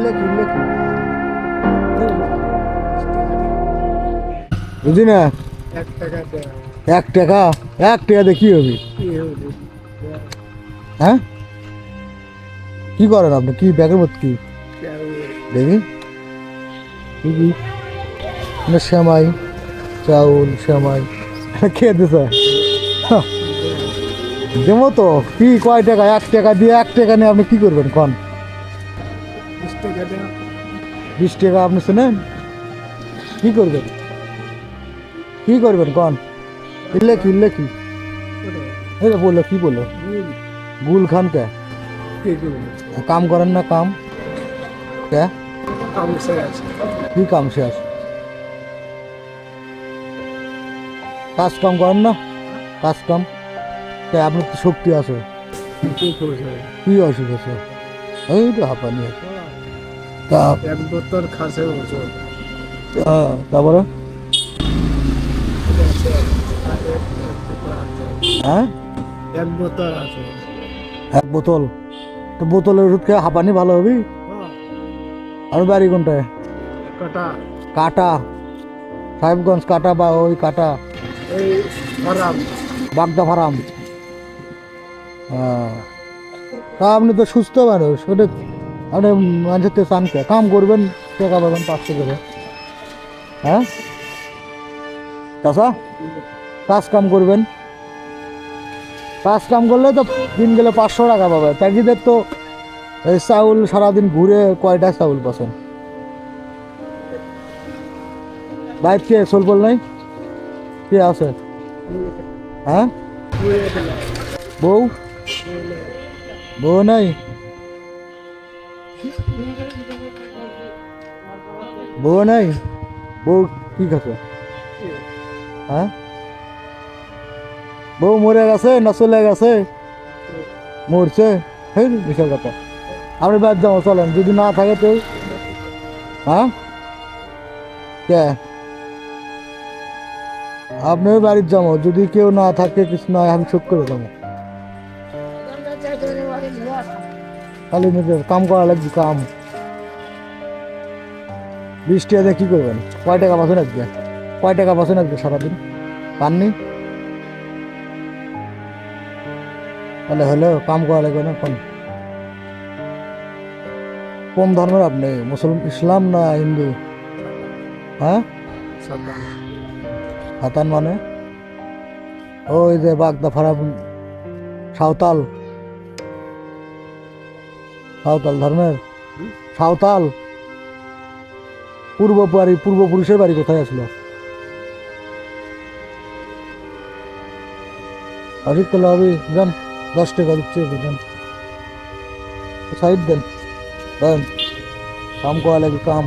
ইল্লেকি ইল্লেকি বুঝি না? এক টাকা এক টাকা দিয়ে কি হবে? হ্যাঁ? কি করেন আপনি? কি ব্যাগের মধ্যে কি? দেখি। কি শ্যামাই চাউল শ্যামাই খেয়ে দিছে? দেবো তো। কি, কয় টাকা? এক টাকা দিয়ে এক টাকা নিয়ে আপনি কি করবেন? কন। বিশ টাকা আপনি শুনেন? কি করবেন? কি করবেন কন? ইল্লে কি ইল্লে কি? এই বলল কি বলল গুল খান কে? কাম করেন না কাম? কে? কি কাম শেষ কাজ কাম করেন না? কাজ কাম কে আপনার তো শক্তি আছে। কি কি অসুখ আছে? এই তো হাঁপানি আছে। তা এক বোতল খাসে ওজন। আহ, তারপরে? হ্যাঁ? এক বোতল আছে। এক বোতল? তো বোতলের ওষুধ খেয়ে হাঁপানি ভালো হবি? আর বাড়ি কোনটায়? কাটা। কাটা। সাহেবগঞ্জ কাটা বা ওই কাটা? এই বাগদা ফার্ম। হ্যাঁ। তা আপনি তো সুস্থ মানুষ ওটা আপনি মানুষের তো চানকে কাম করবেন, টাকা পাবেন, পাঁচশো করে। হ্যাঁ? চাষা কাজ কাম করবেন। কাজ কাম করলে তো দিন গেলে পাঁচশো টাকা পাবে। প্যাকেজের তো এই চাউল সারাদিন ঘুরে কয়টা চাউল পাচ্ছেন? বাইক কে সোলপল নাই? কে আছে? হ্যাঁ? বউ? বউ নাই? বউ নাই? বউ কি খাচ্ছে হ্যাঁ? বউ মরে গেছে না চলে গেছে? মরছে? সেই বিশাল কথা। আপনি বাদ যাও চলেন। যদি না থাকে তো হ্যাঁ? কে? আপনিও বাড়ির যাব। যদি কেউ না থাকে কিছু না হয়, আমি চোখ করে যাব। খালি নিজের কাম করা লাগবে কাম। বৃষ্টি আছে কি করবেন? কয় টাকা বাসন আসবে কয় টাকা বাসন আসবে সারাদিন? পাননি? তাহলে হলো কাম করা লাগবে না কোন কোন ধর্মের আপনি? মুসলিম, ইসলাম না হিন্দু? হ্যাঁ? হাতান মানে? ওই যে বাগদা ফারাম সাঁওতাল। সাঁওতাল ধর্মের সাঁওতাল পূর্ব বাড়ি পূর্বপুরুষের বাড়ি কোথায় আসলো? অজিত তাহলে হবে, যান, দশ টাকা দিচ্ছে যান। সাইড দেন দেন। কাম করা লাগে কাম।